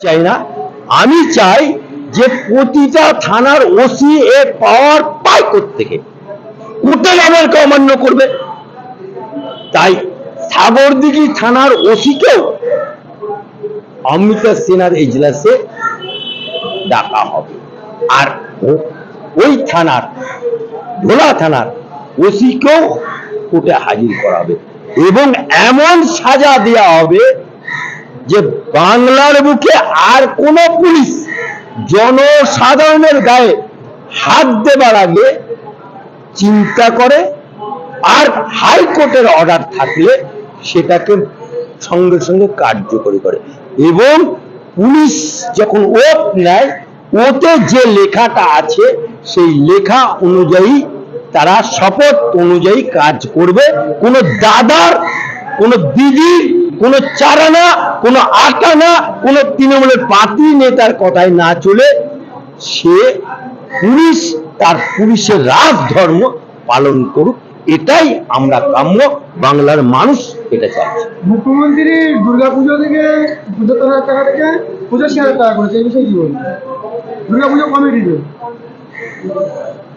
চাই না। আমি চাই যে প্রতিটা থানার ওসি এর পাওয়ার পায় থেকে কোর্টের আমাকে অমান্য করবে। তাই সাগরদিঘি থানার ওসিকেও অমৃতা সেনার এজলাসে ডাকা হবে। আর ওই থানার ভোলা থানার ওসিকেও কোর্টে হাজির করা হবে এবং এমন সাজা দেওয়া হবে যে বাংলার বুকে আর কোন পুলিশ জনসাধারণের গায়ে হাত দেবার আগে চিন্তা করে আর হাইকোর্টের অর্ডার থাকলে সেটাকে সঙ্গে সঙ্গে কার্যকরী করে। এবং পুলিশ যখন ওত নেয়, ওতে যে লেখাটা আছে, সেই লেখা অনুযায়ী তারা শপথ অনুযায়ী কাজ করবে। কোনো দাদার, কোনো দিদির কোনো চারা না কোনো আটা না কোনো তৃণমূলের পার্টি নেতার কথায় না চলে, সে পুলিশ, তার পুলিশের রাজ ধর্ম পালন করুক, এটাই আমরা কাম্য, বাংলার মানুষ এটা চাইছে। মুখ্যমন্ত্রী দুর্গাপুজো থেকে পুজো তোলার টাকা থেকে পুজো শেয়ার টাকা করেছে, এই বিষয়ে কি বলবেন? দুর্গাপুজো কমিটিতে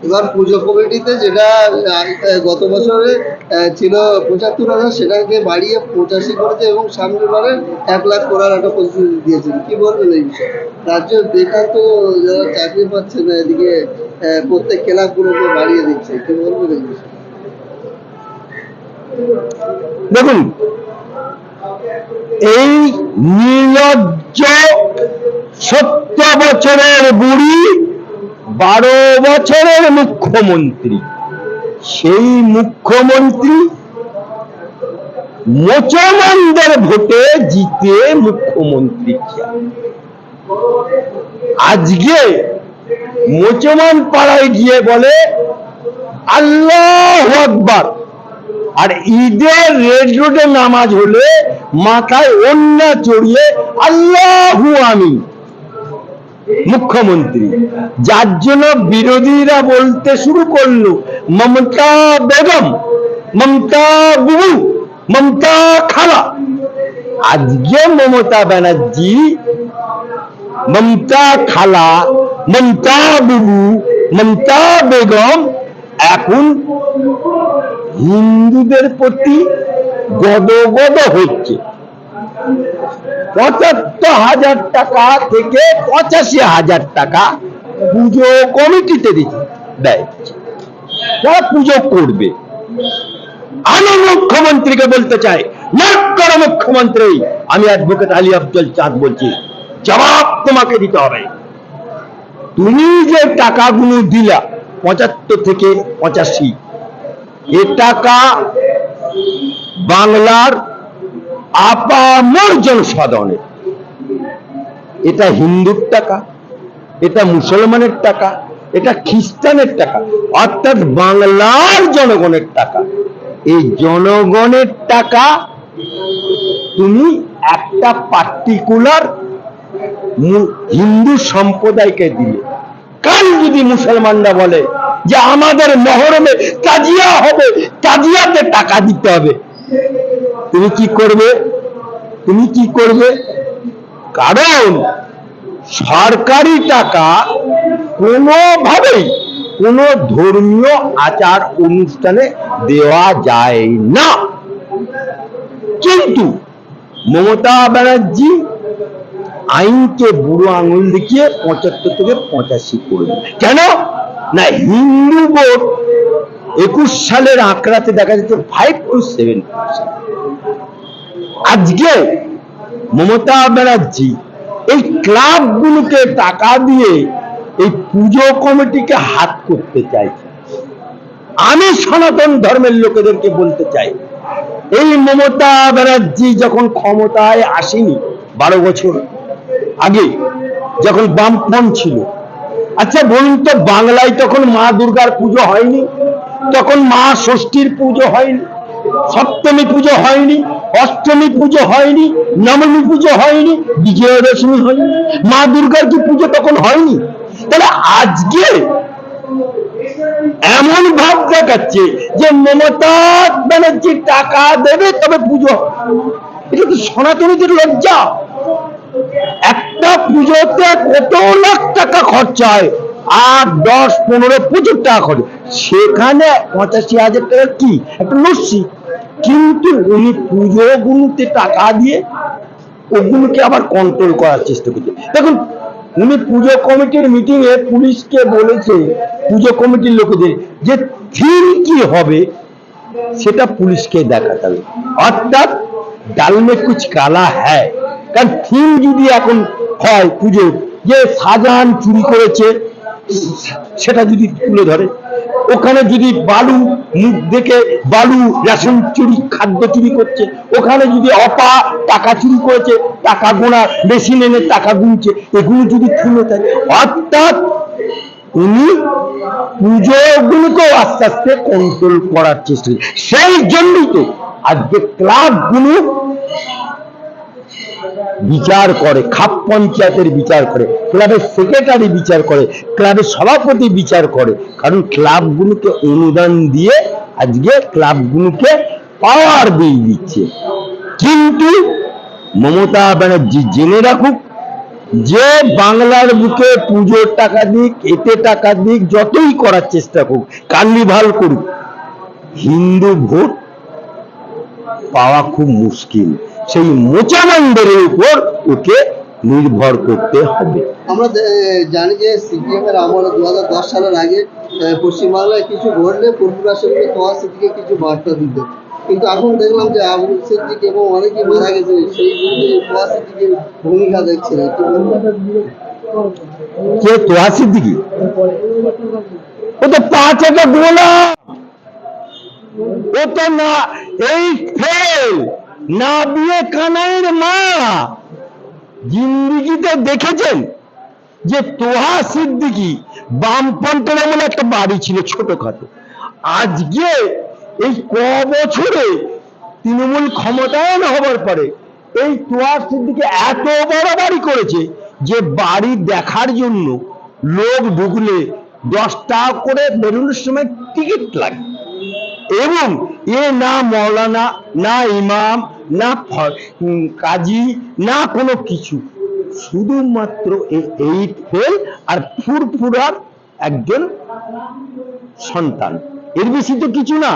এবার পুজো কমিটিতে যেটা গত বছরে ছিল পঁচাত্তর হাজার, সেটাকে বাড়িয়ে পঁচাশি করেছে এবং সামনের বারে এক লাখ করার একটা প্রতিশ্রুতি দিয়েছেন। কি বলবেন এই বিষয়ে? রাজ্য বেকার তো যারা চাকরি পাচ্ছে না, এদিকে প্রত্যেক ক্লাবগুলোকে বাড়িয়ে দিচ্ছে। কি বলবেন এই বিষয়ে? দেখুন, এই নির্লজ্জ সত্তর বছরের বুড়ি বারো বছরের মুখ্যমন্ত্রী। সেই মুখ্যমন্ত্রী মুসলমানদের ভোটে জিতে মুখ্যমন্ত্রী আজকে মুসলমান পাড়ায় গিয়ে বলে, আল্লাহ আকবার। আর ঈদের রেড রোডে নামাজ হলে মাথায় অন্য চড়িয়ে, আল্লাহু আমি মুখ্যমন্ত্রী। যার জন্য বিরোধীরা বলতে শুরু করল, মমতা বেগম, মমতা বুবু, মমতা খালা। আজকে মমতা ব্যানার্জি, মমতা খালা, মমতা বুবু, মমতা বেগম এখন হিন্দুদের প্রতি গদগদ হচ্ছে। পঁচাত্তর হাজার টাকা থেকে পঁচাশি হাজার টাকা পুজো কমিটিতে দেয়। পুজো করবে। আমি মুখ্যমন্ত্রীকে বলতে চাই নক্কর মুখ্যমন্ত্রী, আমি অ্যাডভোকেট আলী আফজল চাঁদ বলছি, জবাব তোমাকে দিতে হবে। তুমি যে টাকাগুলো দিলা, পঁচাত্তর থেকে পঁচাশি, এ টাকা বাংলার আপামর জনসাধারণের এটা হিন্দুর টাকা এটা মুসলমানের টাকা, এটা খ্রিস্টানের টাকা, অর্থাৎ বাংলার জনগণের টাকা। এই জনগণের টাকা তুমি একটা পার্টিকুলার হিন্দু সম্প্রদায়কে দিলে। কাল যদি মুসলমানরা বলে যে আমাদের মহরমে তাজিয়া হবে, তাজিয়াতে টাকা দিতে হবে তুমি কি করবে? তুমি কি করবে? কারণ সরকারি টাকা কোনোভাবেই কোনো ধর্মীয় আচার অনুষ্ঠানে দেওয়া যায় না। কিন্তু মমতা ব্যানার্জি আইনকে বুড়ো আঙুল দেখিয়ে পঁচাত্তর থেকে পঁচাশি করবে। কেন? না হিন্দু ভোট একুশ সালের আঁকড়াতে দেখা যাচ্ছে ফাইভ টু সেভেন আজকে মমতা ব্যানার্জি এই ক্লাবগুলোকে টাকা দিয়ে এই পুজো কমিটিকে হাত করতে চাইছে। আমি সনাতন ধর্মের লোকেদেরকে বলতে চাই, এই মমতা ব্যানার্জি যখন ক্ষমতায় আসেনি বারো বছর আগে, যখন বামপন ছিল আচ্ছা বলুন তো বাংলায় তখন মা দুর্গার পুজো হয়নি? তখন মা ষষ্ঠীর পুজো হয়নি, সপ্তমী পুজো হয়নি, অষ্টমী পুজো হয়নি, নবমী পুজো হয়নি বিজয়া দশমী হয়নি, মা দুর্গার কি পুজো তখন হয়নি? তাহলে আজকে এমন ভাব দেখাচ্ছে যে মমতা ব্যানার্জি টাকা দেবে তবে পুজো। এটা তো সনাতনীদের লজ্জা। একটা পুজোতে কত লাখ টাকা খরচা হয়? আট, দশ, পনেরো প্রচুর টাকা খরচ সেখানে পঁচাশি হাজার টাকা কি? একটা লস্যি। কিন্তু উনি পুজোগুলোতে টাকা দিয়ে ওগুলোকে আবার কন্ট্রোল করার চেষ্টা করছে। দেখুন, উনি পুজো কমিটির পুলিশকে বলেছে, পুজো কমিটির লোকেদের, যে থিম কি হবে, সেটা পুলিশকে দেখাতে হবে। অর্থাৎ ডাল মে কুচ কালা হ্যায়। কারণ থিম যদি এখন হয় পুজোর, যে শাহজাহান চুরি করেছে সেটা যদি তুলে ধরে ওখানে যদি বালু মুখ দেখে বালু রেশন চুরি, খাদ্য চুরি করছে, ওখানে যদি অপা টাকা চুরি করেছে, টাকা গোনা মেশিন এনে টাকা গুনছে, এগুলো যদি তুলে থাকে অর্থাৎ উনি পুজোগুলোকেও আস্তে আস্তে কন্ট্রোল করার চেষ্টা। সেই জন্যই তো আজকে ক্লাবগুলো বিচার করে, খাপ পঞ্চায়েতের বিচার করে, ক্লাবের সেক্রেটারি বিচার করে, ক্লাবের সভাপতি বিচার করে। কারণ ক্লাবগুলোকে অনুদান দিয়ে আজকে ক্লাবগুলোকে পাওয়ার দিয়ে দিচ্ছে। কিন্তু মমতা ব্যানার্জি জেনে রাখুক, যে বাংলার বুকে পুজোর টাকা দিক, এতে টাকা দিক, যতই করার চেষ্টা করুক, কার্নিভাল করুক, হিন্দু ভোট পাওয়া খুব মুশকিল। সেই মোচানন্দের উপর ওকে নির্ভর করতে হবে। আমরা জানি যে সিপিএম এর আমলে দু হাজার দশ সালের আগে পশ্চিমবাংলায় কিছু ঘটলে পূর্বরা সেগুলো তোয়া সিদ্দিকে কিছু বার্তা দিত। কিন্তু এখন দেখলাম যে সিদ্দিক এবং অনেকেই মারা গেছে সেই তোয়া সিদ্দিকের ভূমিকা দেখছে। কে? তোহা সিদ্দিকি? ও তো পাঁচ একটা গোলা ও তো না এই ফেল না বিয়ে কানাইয়ের মা জিন্দিগিতে দেখেছেন যে তোহা সিদ্দিকি বামপন্থের এমন একটা বাড়ি ছিল ছোটখাটো। আজকে এই ক বছরে তৃণমূল ক্ষমতায়ন হবার পরে এই তোহা সিদ্দিকি এত বড় বাড়ি করেছে যে বাড়ি দেখার জন্য লোক ঢুকলে দশ টাকা করে বেরোনোর সময় টিকিট লাগে। এবং এ না মৌলানা, না ইমাম না কাজী, না কোনো কিছু। শুধুমাত্র এই এইট ফেল আর ফুরফুরার একজন সন্তান। এর বেশি তো কিছু না।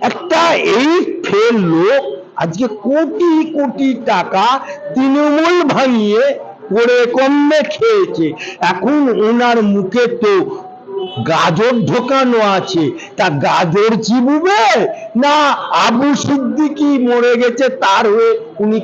একটা এইট ফেল লোক আজকে কোটি কোটি টাকা তৃণমূল ভাঙিয়ে করে কমে খেয়েছে। এখন ওনার মুখে তো গাজর ঢোকানো আছে। তা গাজর চিবুবে? না, আবু সিদ্দিকি মরে গেছে, তার হয়ে উনি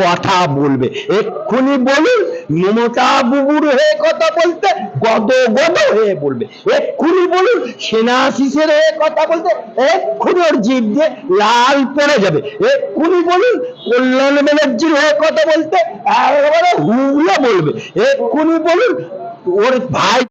কথা বলবে। এক্ষুনি বলুন, মমতা বুবুর হয়ে কথা বলতে, গদ গদ হয়ে বলবে। এক্ষুনি বলুন, সেনা শিশের হয়ে কথা বলতে, এক্ষুনি ওর জিভ দিয়ে লাল পড়ে যাবে। এক্ষুনি বলুন, কল্যাণ ব্যানার্জির হয়ে কথা বলতে, একেবারে হুবলে বলবে। এক্ষুনি বলুন, ওর ভাই